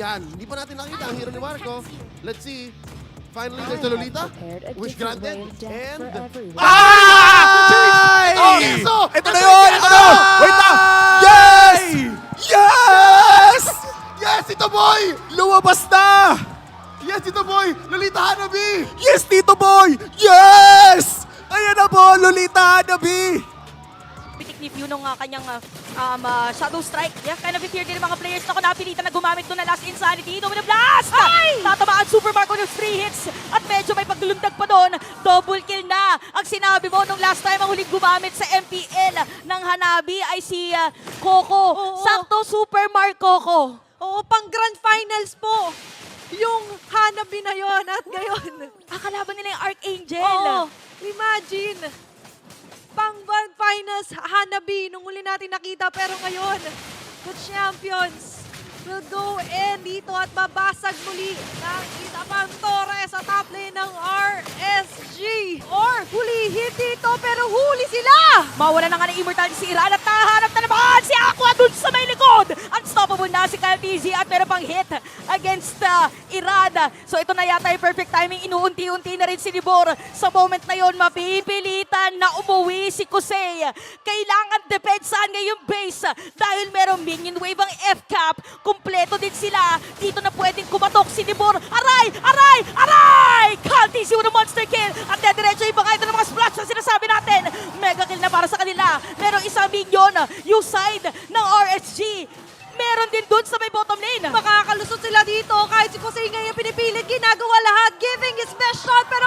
Yan, hindi pa natin nakita ang hero ni Marco. Let's see. Finally, there's the Lolita. Wish granted. And... Ay! Oh, Enzo! Ito na yun! Ito na! Wait lang! Yes! Yes! Yes, ito boy! Lumabas na! Yes, ito boy! Lolita Hanabi! Yes, Tito Boy! Yes! Ayan na po, Lolita Hanabi! Pew nung ah, kanyang ah, um, ah, Shadow Strike. Yeah, kind of fear din mga players na kung napilitan na gumamit doon na Last Insanity. Domino Blast! Tatamaan Super Marco ng 3 hits at medyo may paglundag pa doon. Double kill na ang sinabi mo nung last time ang huling gumamit sa MPL ng Hanabi ay si ah, Coco. Oo. Sakto Super Mark Coco. Oo, pang grand finals po. Yung Hanabi na yon at ngayon. Akalaban nila yung Archangel. Oo, imagine. Pang grand finals, Hanabi, nung huli natin nakita. Pero ngayon, the champions will go in dito at babasag muli ng Itapang Torres sa top lane ng RSG. Or hulihin dito, pero huli sila! Mawala na nga ng immortality si Iran at nahanap na naman si Aqua dun sa may likod. Unstoppable na si Kyle TZ at meron pang hit against uh, Iran. So ito na yata yung perfect timing. Inuunti-unti na rin si Libor. Sa moment na yon mapipilitan na umuwi si Kusei. Kailangan depensahan ngayong base dahil merong minion wave ang F-cap. Kompleto din sila. Dito na pwedeng kumatok si Libor. Aray! Aray! Aray! Kyle TZ with a monster kill. At dediretso yung bangay ng mga splash na sinasabi natin. Mega kill na para sa kanila. Merong isang minion, yung side ng RSG. Dito kahit si Kusei ngayon pinipilit ginagawa lahat giving his best shot pero